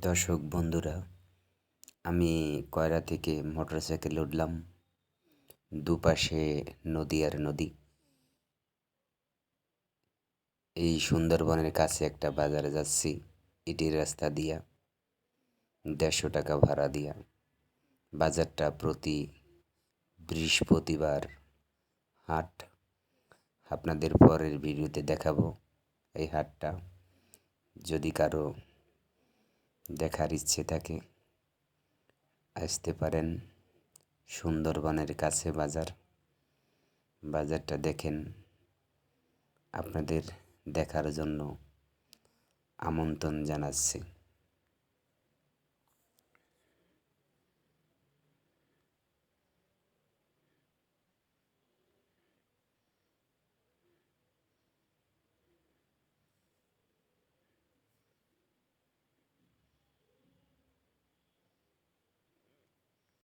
দর্শক, বন্ধুরা, আমি কয়রা থেকে মোটর সাইকেলে উঠলাম। দুপাশে নদী আর নদী। এই সুন্দরবনের কাছে একটা বাজারে যাচ্ছি। ইটির রাস্তা দিয়া, দেড়শো টাকা ভাড়া দিয়া। বাজারটা প্রতি বৃহস্পতিবার হাট। আপনাদের পরের ভিডিওতে দেখাবো এই হাটটা। যদি কারও দেখার ইচ্ছে থাকে। আসতে পারেন সুন্দরবনের কাছে বাজার। বাজারটা দেখেন। আপনাদের দেখার জন্য আমন্ত্রণ জানাচ্ছি।